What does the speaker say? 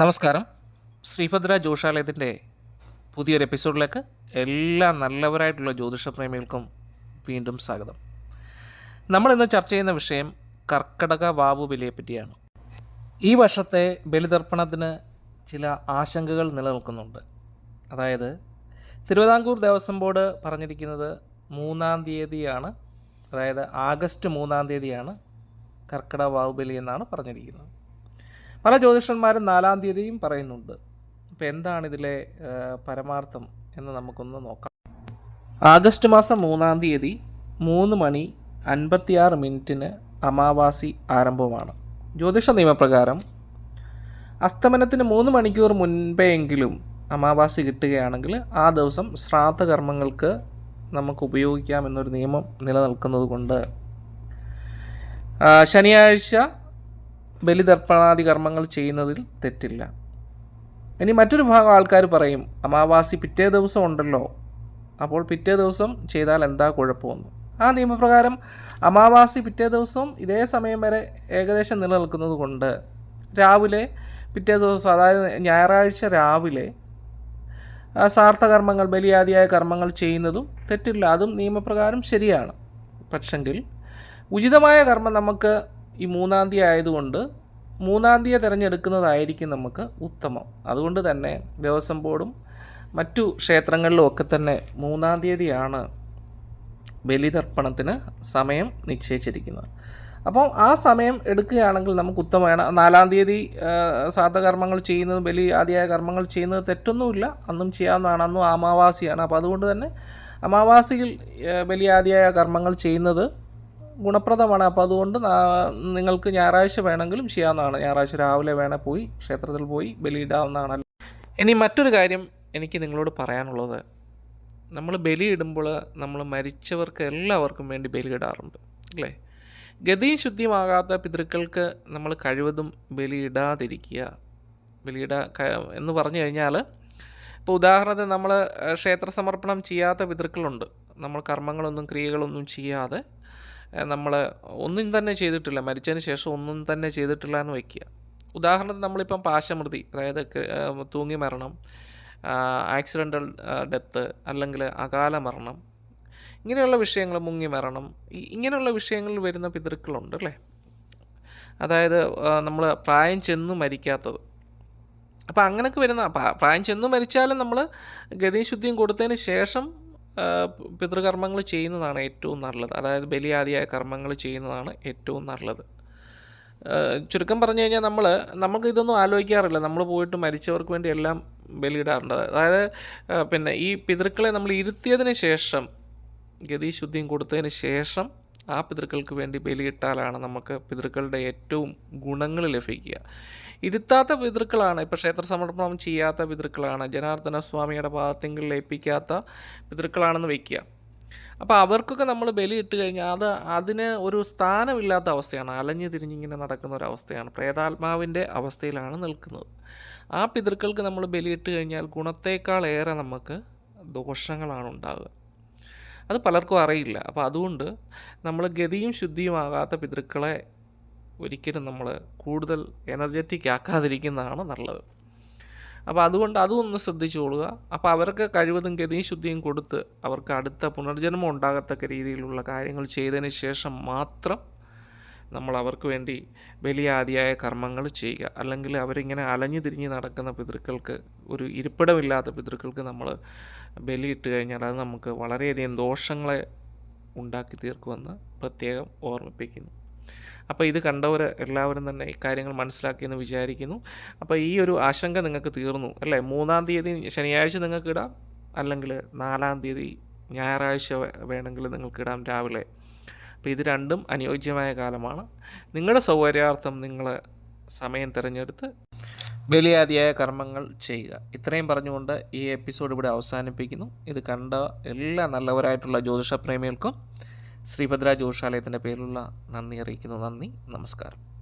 നമസ്കാരം. ശ്രീഭദ്ര ജോഷാലയത്തിന്റെ പുതിയൊരു എപ്പിസോഡിലേക്ക് എല്ലാ നല്ലവരായിട്ടുള്ള ജ്യോതിഷ പ്രേമികൾക്കും വീണ്ടും സ്വാഗതം. നമ്മളിന്ന് ചർച്ച ചെയ്യുന്ന വിഷയം കർക്കടക വാവു ബലിയെ പറ്റിയാണ്. ഈ വർഷത്തെ ബലിതർപ്പണത്തിന് ചില ആശങ്കകൾ നിലനിൽക്കുന്നുണ്ട്. അതായത് തിരുവിതാംകൂർ ദേവസ്വം ബോർഡ് പറഞ്ഞിരിക്കുന്നത് മൂന്നാം തീയതിയാണ്. അതായത് ആഗസ്റ്റ് മൂന്നാം തീയതിയാണ് കർക്കിടക വാവുബലി എന്നാണ് പറഞ്ഞിരിക്കുന്നത്. പല ജ്യോതിഷന്മാരും നാലാം തീയതിയും പറയുന്നുണ്ട്. അപ്പോൾ എന്താണ് ഇതിലെ പരമാർത്ഥം എന്ന് നമുക്കൊന്ന് നോക്കാം. ആഗസ്റ്റ് മാസം മൂന്നാം തീയതി മൂന്ന് മണി അൻപത്തിയാറ് മിനിറ്റിന് അമാവാസി ആരംഭമാണ്. ജ്യോതിഷ നിയമപ്രകാരം അസ്തമനത്തിന് മൂന്ന് മണിക്കൂർ മുൻപെയെങ്കിലും അമാവാസി കിട്ടുകയാണെങ്കിൽ ആ ദിവസം ശ്രാദ്ധ കർമ്മങ്ങൾക്ക് നമുക്ക് ഉപയോഗിക്കാം എന്നൊരു നിയമം നിലനിൽക്കുന്നത് കൊണ്ട് ശനിയാഴ്ച ബലിതർപ്പണാദി കർമ്മങ്ങൾ ചെയ്യുന്നതിൽ തെറ്റില്ല. ഇനി മറ്റൊരു ഭാഗം ആൾക്കാർ പറയും അമാവാസി പിറ്റേ ദിവസം ഉണ്ടല്ലോ. അപ്പോൾ പിറ്റേ ദിവസം ചെയ്താൽ എന്താ കുഴപ്പമെന്ന്. ആ നിയമപ്രകാരം അമാവാസി പിറ്റേ ദിവസവും ഇതേ സമയം വരെ ഏകദേശം നിലനിൽക്കുന്നത് കൊണ്ട് രാവിലെ പിറ്റേ ദിവസം അതായത് ഞായറാഴ്ച രാവിലെ സാർത്ഥകർമ്മങ്ങൾ ബലിയാദിയായ കർമ്മങ്ങൾ ചെയ്യുന്നതും തെറ്റില്ല. അതും നിയമപ്രകാരം ശരിയാണ്. പക്ഷെങ്കിൽ ഉചിതമായ കർമ്മം നമുക്ക് ഈ മൂന്നാം തീയതി ആയതുകൊണ്ട് മൂന്നാം തീയതി തിരഞ്ഞെടുക്കുന്നതായിരിക്കും നമുക്ക് ഉത്തമം. അതുകൊണ്ട് തന്നെ ദേവസ്വം ബോർഡും മറ്റു ക്ഷേത്രങ്ങളിലും ഒക്കെ തന്നെ മൂന്നാം തീയതിയാണ് ബലിതർപ്പണത്തിന് സമയം നിശ്ചയിച്ചിരിക്കുന്നത്. അപ്പോൾ ആ സമയം എടുക്കുകയാണെങ്കിൽ നമുക്ക് ഉത്തമമാണ്. നാലാം തീയതി സാധകർമ്മങ്ങൾ ചെയ്യുന്നത് ബലി ആദ്യായ കർമ്മങ്ങൾ ചെയ്യുന്നത് തെറ്റൊന്നുമില്ല. അന്നും ചെയ്യാവുന്നതാണ്. അന്നും അമാവാസിയാണ്. അപ്പോൾ അതുകൊണ്ട് തന്നെ അമാവാസിയിൽ ബലിയാദിയായ കർമ്മങ്ങൾ ചെയ്യുന്നത് ഗുണപ്രദമാണ്. അപ്പോൾ അതുകൊണ്ട് നിങ്ങൾക്ക് ഞായറാഴ്ച വേണമെങ്കിലും ചെയ്യാവുന്നതാണ്. ഞായറാഴ്ച രാവിലെ വേണേൽ പോയി ക്ഷേത്രത്തിൽ പോയി ബലിയിടാവുന്നതാണ് ഇനി മറ്റൊരു കാര്യം എനിക്ക് നിങ്ങളോട് പറയാനുള്ളത്. നമ്മൾ ബലിയിടുമ്പോൾ നമ്മൾ മരിച്ചവർക്ക് എല്ലാവർക്കും വേണ്ടി ബലിയിടാറുണ്ട് അല്ലേ? ഗതിയും ശുദ്ധിയുമാകാത്ത പിതൃക്കൾക്ക് നമ്മൾ കഴിവതും ബലിയിടാതിരിക്കുക ബലിയിടാ എന്ന് പറഞ്ഞു കഴിഞ്ഞാൽ ഇപ്പോൾ ഉദാഹരണത്തിന് നമ്മൾ ക്ഷേത്ര സമർപ്പണം ചെയ്യാത്ത പിതൃക്കളുണ്ട്. നമ്മൾ കർമ്മങ്ങളൊന്നും ക്രിയകളൊന്നും ചെയ്യാതെ നമ്മൾ ഒന്നും തന്നെ ചെയ്തിട്ടില്ല. മരിച്ചതിന് ശേഷം ഒന്നും തന്നെ ചെയ്തിട്ടില്ല എന്ന് വയ്ക്കുക ഉദാഹരണത്തിന് നമ്മളിപ്പം പാശമൃതി അതായത് തൂങ്ങി മരണം ആക്സിഡന്റൽ ഡെത്ത് അല്ലെങ്കിൽ അകാല മരണം ഇങ്ങനെയുള്ള വിഷയങ്ങൾ മുങ്ങി മരണം ഇങ്ങനെയുള്ള വിഷയങ്ങളിൽ വരുന്ന പിതൃക്കളുണ്ട് അല്ലേ? അതായത് നമ്മൾ പ്രായം ചെന്നു മരിക്കാത്തത്. അപ്പോൾ അങ്ങനെയൊക്കെ വരുന്ന പ്രായം ചെന്നു മരിച്ചാലും നമ്മൾ ഗതിയും ശുദ്ധിയും കൊടുത്തതിന് ശേഷം പിതൃകർമ്മങ്ങൾ ചെയ്യുന്നതാണ് ഏറ്റവും നല്ലത്. അതായത് ബലിയാദിയായ കർമ്മങ്ങൾ ചെയ്യുന്നതാണ് ഏറ്റവും നല്ലത്. ചുരുക്കം പറഞ്ഞു കഴിഞ്ഞാൽ നമ്മൾ നമുക്ക് ഇതൊന്നും ആലോചിക്കാറില്ല. നമ്മൾ പോയിട്ട് മരിച്ചവർക്ക് വേണ്ടി എല്ലാം ബലിയിടാറുണ്ട്. അതായത് പിന്നെ ഈ പിതൃക്കളെ നമ്മൾ ഇരുത്തിയതിന് ശേഷം ഗതിശുദ്ധിയും കൊടുത്തതിന് ശേഷം ആ പിതൃക്കൾക്ക് വേണ്ടി ബലിയിട്ടാലാണ് നമുക്ക് പിതൃക്കളുടെ ഏറ്റവും ഗുണങ്ങൾ ലഭിക്കുക. ഇരുത്താത്ത പിതൃക്കളാണ് ഇപ്പോൾ ക്ഷേത്ര സമർപ്പണം ചെയ്യാത്ത പിതൃക്കളാണ് ജനാർദ്ദന സ്വാമിയുടെ പാദത്തിങ്കിൽ ലയിപ്പിക്കാത്ത പിതൃക്കളാണെന്ന് വയ്ക്കുക അപ്പോൾ അവർക്കൊക്കെ നമ്മൾ ബലി ഇട്ട് കഴിഞ്ഞാൽ അത് അതിന് ഒരു സ്ഥാനമില്ലാത്ത അവസ്ഥയാണ് അലഞ്ഞു തിരിഞ്ഞിങ്ങനെ നടക്കുന്ന ഒരു അവസ്ഥയാണ് പ്രേതാത്മാവിന്റെ അവസ്ഥയിലാണ് നിൽക്കുന്നത്. ആ പിതൃക്കൾക്ക് നമ്മൾ ബലിയിട്ട് കഴിഞ്ഞാൽ ഗുണത്തേക്കാൾ ഏറെ നമുക്ക് ദോഷങ്ങളാണ് ഉണ്ടാവുക. അത് പലർക്കും അറിയില്ല. അപ്പോൾ അതുകൊണ്ട് നമ്മൾ ഗതിയും ശുദ്ധിയുമാകാത്ത പിതൃക്കളെ ഒരിക്കലും നമ്മൾ കൂടുതൽ എനർജറ്റിക് ആക്കാതിരിക്കുന്നതാണ് നല്ലത്. അപ്പോൾ അതുകൊണ്ട് അതും ഒന്ന് ശ്രദ്ധിച്ചോളുക. അപ്പോൾ അവർക്ക് കഴിവതും ഗതിയും ശുദ്ധിയും കൊടുത്ത് അവർക്ക് അടുത്ത പുനർജന്മം ഉണ്ടാകത്തക്ക രീതിയിലുള്ള കാര്യങ്ങൾ ചെയ്തതിന് ശേഷം മാത്രം നമ്മൾ അവർക്ക് വേണ്ടി ബലിയാദിയായ കർമ്മങ്ങൾ ചെയ്യുക. അല്ലെങ്കിൽ അവരിങ്ങനെ അലഞ്ഞു തിരിഞ്ഞ് നടക്കുന്ന പിതൃക്കൾക്ക് ഒരു ഇരിപ്പിടമില്ലാത്ത പിതൃക്കൾക്ക് നമ്മൾ ബലിയിട്ട് കഴിഞ്ഞാൽ അത് നമുക്ക് വളരെയധികം ദോഷങ്ങളെ ഉണ്ടാക്കി തീർക്കുമെന്ന് പ്രത്യേകം ഓർമ്മിപ്പിക്കുന്നു. അപ്പോൾ ഇത് കണ്ടവർ എല്ലാവരും തന്നെ ഈ കാര്യങ്ങൾ മനസ്സിലാക്കിയെന്ന് വിചാരിക്കുന്നു. അപ്പോൾ ഈ ഒരു ആശങ്ക നിങ്ങൾക്ക് തീർന്നു അല്ലേ? മൂന്നാം തീയതി ശനിയാഴ്ച നിങ്ങൾക്ക് ഇടാം അല്ലെങ്കിൽ നാലാം തീയതി ഞായറാഴ്ച വേണമെങ്കിൽ നിങ്ങൾക്ക് ഇടാം രാവിലെ. അപ്പോൾ ഇത് രണ്ടും അനുയോജ്യമായ കാലമാണ്. നിങ്ങളുടെ സൗകര്യാർത്ഥം നിങ്ങൾ സമയം തിരഞ്ഞെടുത്ത് ബലിയാദിയായ കർമ്മങ്ങൾ ചെയ്യുക. ഇത്രയും പറഞ്ഞുകൊണ്ട് ഈ എപ്പിസോഡ് ഇവിടെ അവസാനിപ്പിക്കുന്നു. ഇത് കണ്ട എല്ലാ നല്ലവരായിട്ടുള്ള ജ്യോതിഷ പ്രേമികൾക്കും ശ്രീഭദ്ര ജ്യോതിഷാലയത്തിന്റെ പേരിലുള്ള നന്ദി അറിയിക്കുന്നു. നന്ദി. നമസ്കാരം.